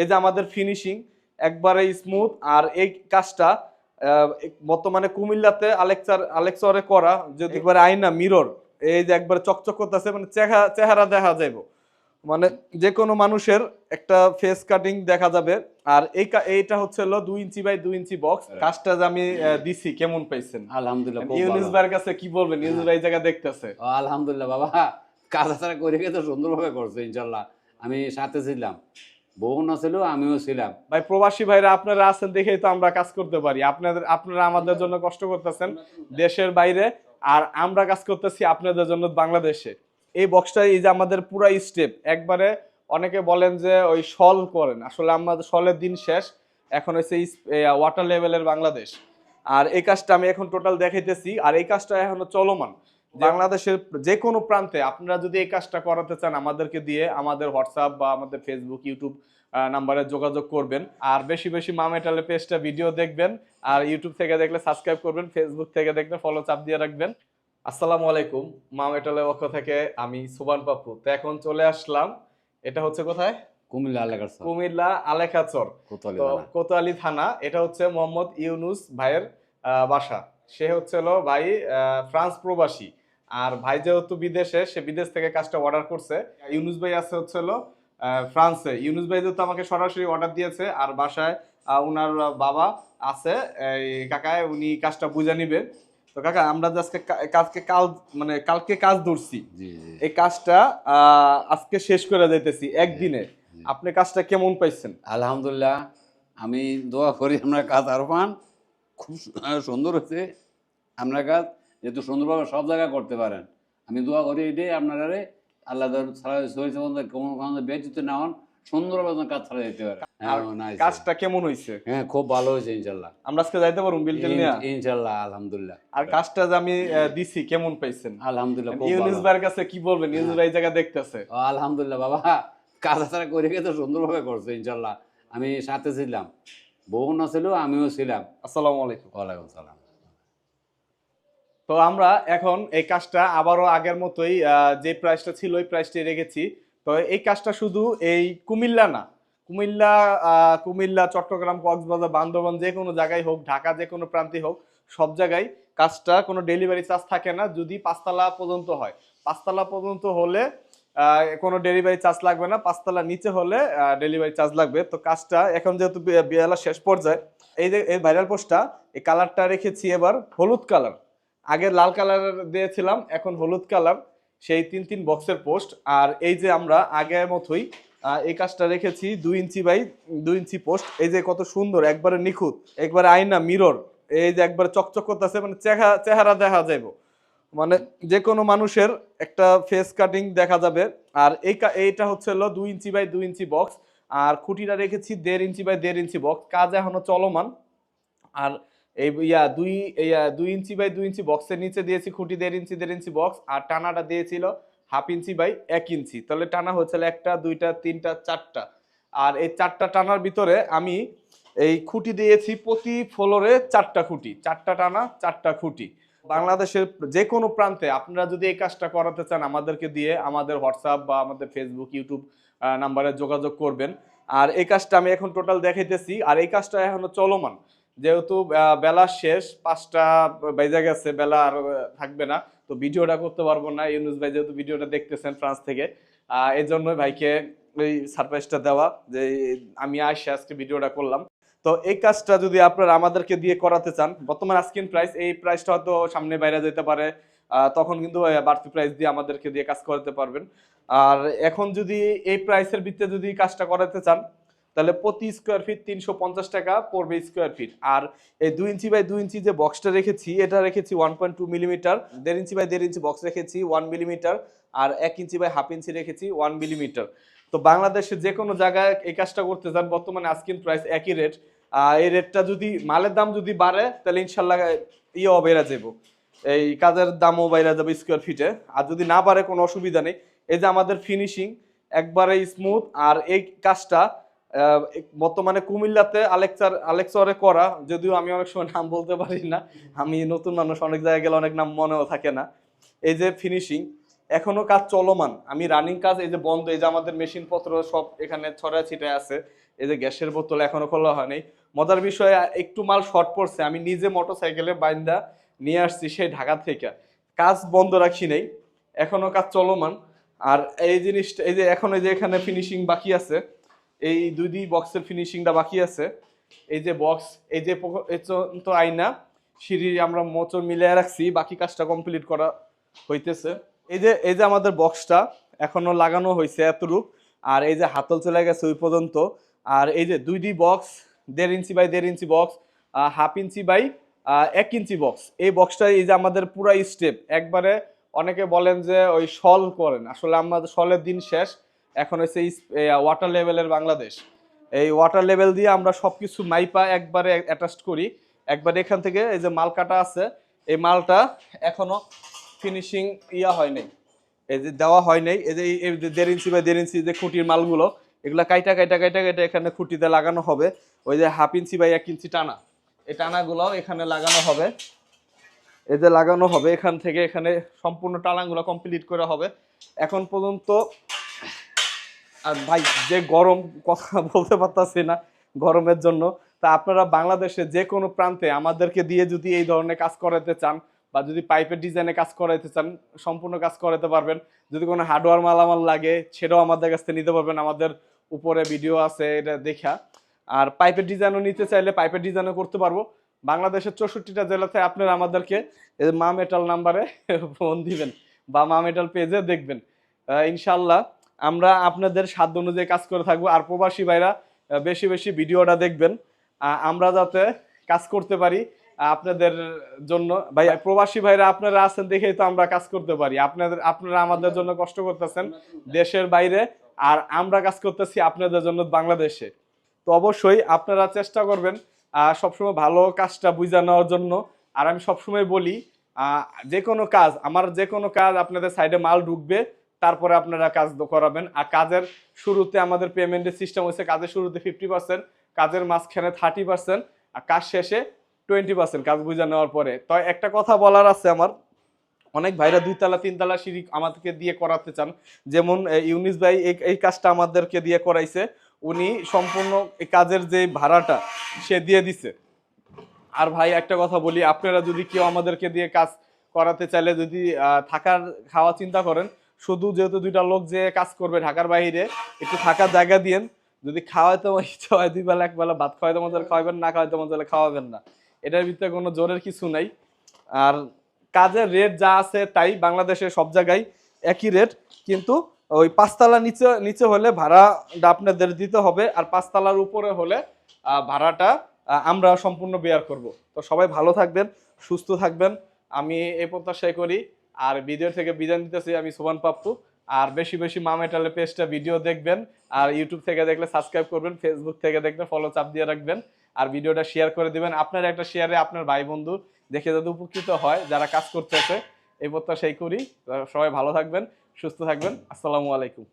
এই যে আমাদের ফিনিশিং একবারে স্মুথ আর এই কাজটা বর্তমানে কুমিল্লাতে আলেক্সার আলেক্সরে করা যদি একবারে আয়না মিরর এই যে একবার চকচক করতেছে মানে চেহারা দেখা যাইব। মানে যে কোনো মানুষের একটা ফেস কাটিং দেখা যাবে আর এই এইটা হচ্ছে হলো দুই ইঞ্চি বাই দুই ইঞ্চি বক্স কাজটা যে আমি দিছি কেমন পাইছেন? আলহামদুলিল্লাহ ইউনিস। ভাইয়ের কাছে কি বলবেন? ইউনিস ভাই এই জায়গা দেখতেছে। আলহামদুলিল্লাহ বাবা কাজ তারা করে তো সুন্দরভাবে করছে ইনশাল্লাহ। আমি সাথে ছিলাম। না ছিল আমিও ছিলাম। ভাই প্রবাসী ভাইরা আপনারা আছেন দেখেই তো আমরা কাজ করতে পারি। আপনাদের আপনারা আমাদের জন্য কষ্ট করতেছেন দেশের বাইরে আর আমরা কাজ করতেছি আপনাদের জন্য বাংলাদেশে। এই বক্সটা এই যে আমাদের পুরা স্টেপ একবারে অনেকে বলেন যে ওই শল করেন। আসলে আমাদের সলের দিন শেষ এখন হচ্ছে ওয়াটার লেভেলের বাংলাদেশ। আর এই কাজটা আমি এখন টোটাল দেখাইতেছি আর এই কাজটা এখনও চলমান। বাংলাদেশের যে কোনো প্রান্তে আপনারা যদি এই কাজটা করাতে চান আমাদেরকে দিয়ে আমাদের হোয়াটসঅ্যাপ বা আমাদের ফেসবুক ইউটিউব নাম্বারে যোগাযোগ করবেন। আর বেশি বেশি মা মেটালের পেজটা ভিডিও দেখবেন আর ইউটিউব থেকে দেখলে সাবস্ক্রাইব করবেন ফেসবুক থেকে দেখলে ফলো চাপ দিয়ে রাখবেন। আসসালামু আলাইকুম মা মেটালের পক্ষ থেকে আমি সুবান পাপু তো এখন চলে আসলাম এটা হচ্ছে কোথায়? কুমিল্লা কুমিল্লা আলেখাচর কোতোয়ালি থানা। এটা হচ্ছে মোহাম্মদ ইউনুস ভাইয়ের আহ, বাসা। সে হচ্ছে ভাই ফ্রান্স প্রবাসী। আর ভাই যেহেতু বিদেশে সে বিদেশ থেকে কাজটা অর্ডার করছে। ইউনুস ভাই আছে হচ্ছে হলো ফ্রান্সে। ইউনুস ভাই যেহেতু আমাকে সরাসরি অর্ডার দিয়েছে আর বাসায় উনার বাবা আছে এই কাকায় উনি কাজটা বুঝে নিবেন তো কাকা আমরা আজকে কাজকে কাল মানে কালকে কাজ ধরছি। এই কাজটা আজকে শেষ করে দিতেছি একদিনে। আপনি কাজটা কেমন পাইছেন? আলহামদুলিল্লাহ আমি দোয়া করি আপনার কাজ আরও পান। খুব সুন্দর হয়েছে আপনার কাজ। যেহেতু সুন্দরভাবে সব জায়গায় করতে পারেন। আমি দোয়া করি এটাই আপনারা আল্লাহ কোনো ব্যতীত না হন সুন্দরভাবে কাজ ছাড়া যেতে পারে আর হ্যাঁ। কাজটা কেমন হয়েছে? হ্যাঁ খুব ভালো হয়েছে ইনশাল্লাহ আমরা আজকে যাইতে পারব বিলটেল নিয়ে? ইনশাল্লাহ আলহামদুলিল্লাহ। আর কাজটা যে আমি দিছি কেমন পাইছেন? আলহামদুলিল্লাহ খুব ইউনিস ভাইয়ের কাছে কি বলবেন? ইউনিস ভাই জায়গা দেখতেছে। ও, আলহামদুলিল্লাহ বাবা কাজ করে সুন্দরভাবে করছে ইনশাল্লাহ আমি সাথে ছিলাম। বউ না ছিল আমিও ছিলাম। আসসালামু আলাইকুম। ওয়ালাইকুম সালাম। তো আমরা এখন এই কাজটা আবারও আগের মতোই যে প্রাইসটা ছিল ওই প্রাইসটাই রেখেছি। তো এই কাজটা শুধু এই কুমিল্লা না, কুমিল্লা কুমিল্লা, চট্টগ্রাম, কক্সবাজার, বান্দরবান যে কোনো জায়গায় হোক, ঢাকা যে কোনো প্রান্তে হোক, সব জায়গায় কাজটা কোনো ডেলিভারি চার্জ থাকে না, যদি পাঁচতলা পর্যন্ত হয়। পাঁচতলা পর্যন্ত হলে কোনো ডেলিভারি চার্জ লাগবে না, পাঁচতলা নিচে হলে ডেলিভারি চার্জ লাগবে। তো কাজটা এখন যেহেতু বি- বিয়ালা শেষ পর্যায়ে, এই যে, এই ভাইরাল পোস্টটা এই কালারটা রেখেছি এবার হলুদ কালার আগে লাল কালার দিয়েছিলাম, এখন হলুদ কালার, সেই তিন তিন বক্সের পোস্ট। আর এই যে আমরা আগের মতোই এই কাজটা রেখেছি দুই ইঞ্চি বাই দুই ইঞ্চি পোস্ট। এই যে কত সুন্দর, একবারে নিখুঁত, একবারে আয়না, মিরর, এই যে একবারে চকচক করতেছে মানে চেহারা চেহারা দেখা যাইব। মানে যে কোনো মানুষের একটা ফেস কাটিং দেখা যাবে। আর এই এইটা হচ্ছে হলো দুই ইঞ্চি বাই দুই ইঞ্চি বক্স আর খুঁটিটা রেখেছি দেড় ইঞ্চি বাই দেড় ইঞ্চি বক্স কাজ এখনও চলমান। আর এই ইয়া দুই ইয়া দুই ইঞ্চি বাই দুই ইঞ্চি বক্সের নিচে দিয়েছি খুঁটি, দেড় ইঞ্চি দেড় ইঞ্চি বক্স, আর টানাটা দিয়েছিল হাফ ইঞ্চি বাই এক ইঞ্চি। তাহলে টানা হয়েছিল একটা, দুইটা, তিনটা, চারটা। আর এই চারটা টানার ভিতরে আমি এই খুঁটি দিয়েছি প্রতি ফ্লোরে চারটা খুঁটি। চারটা টানা, চারটা খুঁটি। বাংলাদেশের যে কোনো প্রান্তে আপনারা যদি এই কাজটা করাতে চান, আমাদেরকে দিয়ে আমাদের হোয়াটসঅ্যাপ বা আমাদের ফেসবুক, ইউটিউব নাম্বারে যোগাযোগ করবেন। আর এই কাজটা আমি এখন টোটাল দেখাইতেছি। আর এই কাজটা এখনও চলমান। যেহেতু বেলা শেষ, পাঁচটা বেজে গেছে, বেলা আর থাকবে না। তো ভিডিওটা করতে পারব না। ইউনুস ভাই যেহেতু ভিডিওটা দেখতেছেন ফ্রান্স থেকে এই জন্যই ভাইকে এই সারপ্রাইজটা দেওয়া যে আমি আসে আজকে ভিডিওটা করলাম। তো এই কাজটা যদি আপনারা আমাদেরকে দিয়ে করাতে চান, বর্তমান আস্কিন প্রাইস এই প্রাইসটা হয়তো সামনে বাইরে যেতে পারে তখন কিন্তু বাড়তি প্রাইস দিয়ে আমাদেরকে দিয়ে কাজ করাতে পারবেন। আর এখন যদি এই প্রাইসের ভিত্তিতে যদি কাজটা করাতে চান তাহলে প্রতি স্কোয়ার ফিট তিনশো পঞ্চাশ টাকা পড়বে স্কোয়ার ফিট আর এই দুই ইঞ্চি বাই দুই ইঞ্চি যে বক্সটা রেখেছি, এটা রেখেছি ওয়ান পয়েন্ট টু মিলিমিটার দেড় ইঞ্চি বাই দেড় ইঞ্চি বক্স রেখেছি ওয়ান মিলিমিটার আর এক ইঞ্চি বাই হাফ ইঞ্চি রেখেছি ওয়ান মিলিমিটার তো বাংলাদেশে যে কোনো জায়গায় এই কাজটা করতে চান, বর্তমানে আস্কিন প্রাইস একই রেট এই রেটটা যদি মালের দাম যদি বাড়ে, তাহলে ইনশাল্লাহ ইয়েও বেড়ে যাব। এই কাজের দামও বাইরে যাবে স্কোয়ার ফিটে আর যদি না পারে কোনো অসুবিধা নেই। এই যে আমাদের ফিনিশিং একবারে স্মুথ আর এই কাজটা বর্তমানে কুমিল্লাতে আলেকচার আলেক্সরে করা, যদিও আমি অনেক সময় নাম বলতে পারি না। আমি নতুন মানুষ, অনেক জায়গায় গেলে অনেক নাম মনেও থাকে না। এই যে ফিনিশিং এখনও কাজ চলমান। আমি রানিং কাজ, এই যে বন্ধ, এই যে আমাদের মেশিন পত্র সব এখানে ছড়া ছিটায় আছে। এই যে গ্যাসের বোতল এখনও খোলা হয়নি মজার বিষয়ে একটু মাল শর্ট পড়ছে। আমি নিজে মোটরসাইকেলে বাইন্দা নিয়ে আসছি সেই ঢাকা থেকে। কাজ বন্ধ রাখি নেই। এখনও কাজ চলমান। আর এই জিনিসটা, এই যে এখন এই যে এখানে ফিনিশিং বাকি আছে এই দুই বক্সের ফিনিশিংটা বাকি আছে। এই যে বক্স এই যে তো আইনা, সিঁড়ি আমরা মোচর মিলিয়ে রাখছি, বাকি কাজটা কমপ্লিট করা হইতেছে। এই যে এই যে আমাদের বক্সটা এখনও লাগানো হয়েছে এতটুক। আর এই যে হাতল চলে গেছে ওই পর্যন্ত। আর এই যে দুই দুই বক্স দেড় ইঞ্চি বাই দেড় inch box half inch by এক ইঞ্চি বক্স এই বক্সটা এই যে আমাদের পুরো স্টেপ একবারে অনেকে বলেন যে ওই শল করেন। আসলে আমাদের শলের দিন শেষ। এখন হচ্ছে ওয়াটার লেভেলের বাংলাদেশ। এই ওয়াটার লেভেল দিয়ে আমরা সব কিছু মাইপা একবারে অ্যাটাচ করি। একবারে এখান থেকে এই যে মাল কাটা আছে, এই মালটা এখনও ফিনিশিং ইয়া হয় নাই। এই যে দেওয়া হয় নাই, এই যে দেড় ইঞ্চি বা দেড় ইঞ্চি যে খুঁটির মালগুলো, এগুলা কাইটা কাইটা কাইটা কাইটা এখানে খুঁটিতে লাগানো হবে। ওই যে হাফ ইঞ্চি বা এক ইঞ্চি টানা। এই টানাগুলোও এখানে লাগানো হবে। এই যে লাগানো হবে, এখান থেকে এখানে সম্পূর্ণ টানাগুলো কমপ্লিট করা হবে। এখন পর্যন্ত আর ভাই, যে গরম কথা বলতে পারতাছি না গরমের জন্য, তা আপনারা বাংলাদেশে যে কোনো প্রান্তে আমাদেরকে দিয়ে যদি এই ধরনের কাজ করাতে চান বা যদি পাইপের ডিজাইনে কাজ করাইতে চান, সম্পূর্ণ কাজ করাতে পারবেন। যদি কোনো হার্ডওয়্যার মালামাল লাগে, সেটাও আমাদের কাছ থেকে নিতে পারবেন। আমাদের উপরে ভিডিও আছে, এটা দেখা। আর পাইপের ডিজাইনও নিতে চাইলে পাইপের ডিজাইনও করতে পারব। বাংলাদেশের চৌষট্টিটা জেলাতে আপনারা আমাদেরকে মা মেটাল নাম্বারে ফোন দিবেন বা মা মেটাল পেজে দেখবেন। ইনশাল্লাহ আমরা আপনাদের সাধ্য অনুযায়ী কাজ করে থাকব। আর প্রবাসী ভাইরা বেশি বেশি ভিডিওটা দেখবেন। আমরা যাতে কাজ করতে পারি আপনাদের জন্য। ভাই, প্রবাসী ভাইরা, আপনারা আছেন দেখেই তো আমরা কাজ করতে পারি। আপনাদের আপনারা আমাদের জন্য কষ্ট করতেছেন দেশের বাইরে, আর আমরা কাজ করতেছি আপনাদের জন্য বাংলাদেশে। তো অবশ্যই আপনারা চেষ্টা করবেন সবসময় ভালো কাজটা বুঝা নেওয়ার জন্য। আর আমি সবসময় বলি যে কোনো কাজ, আমার যে কোনো কাজ আপনাদের সাইডে মাল ঢুকবে তারপরে আপনারা কাজ করাবেন। আর কাজের শুরুতে আমাদের পেমেন্টের সিস্টেম হয়েছে কাজের শুরুতে ফিফটি কাজের মাঝখানে থার্টি পার্সেন্ট আর কাজ শেষে টোয়েন্টি পার্সেন্ট কাজ বুঝা নেওয়ার পরে। তো একটা কথা বলার আছে আমার, অনেক ভাইরা দুই তালা তিন তালা সিঁড়ি আমাদেরকে দিয়ে করাতে চান। যেমন ইউনিস ভাই এই কাজটা আমাদেরকে দিয়ে করাইছে। উনি সম্পূর্ণ কাজের যে ভাড়াটা, সে দিয়ে দিছে। আর ভাই একটা কথা বলি, আপনারা যদি কেউ আমাদেরকে দিয়ে কাজ করাতে চাইলে যদি থাকার খাওয়া চিন্তা করেন শুধু যেহেতু দুইটা লোক যে কাজ করবে ঢাকার বাইরে, একটু থাকার জায়গা দিয়েন। যদি খাওয়াইতে ইচ্ছা হয়, দুই বেলা, এক বেলা ভাত খাওয়াইতে মজা খাওয়াবেন না খাওয়াইতে মজা খাওয়াবেন না। এটার ভিতরে কোনো জোরের কিছু নাই। আর কাজের রেট যা আছে তাই বাংলাদেশে সব জায়গায় একই রেট কিন্তু ওই পাঁচতলা নিচে নিচে হলে ভাড়াটা আপনাদের দিতে হবে, আর পাঁচতলার উপরে হলে ভাড়াটা আমরা সম্পূর্ণ বেয়ার করব। তো সবাই ভালো থাকবেন, সুস্থ থাকবেন। আমি এই প্রত্যাশাই করি আর ভিডিও থেকে বিদায় নিতেছি আমি সুবান পাপ্পু। আর বেশি বেশি মামেটালে পেজটা ভিডিও দেখবেন, আর ইউটিউব থেকে দেখলে সাবস্ক্রাইব করবেন ফেসবুক থেকে দেখলে ফলো চাপ দিয়ে রাখবেন, আর ভিডিওটা শেয়ার করে দিবেন। আপনার একটা শেয়ারে আপনার ভাই বন্ধু দেখে যাতে উপকৃত হয়, যারা কাজ করতেছে, এই প্রত্যাশাই করি। সবাই ভালো থাকবেন, সুস্থ থাকবেন। আসসালামু আলাইকুম।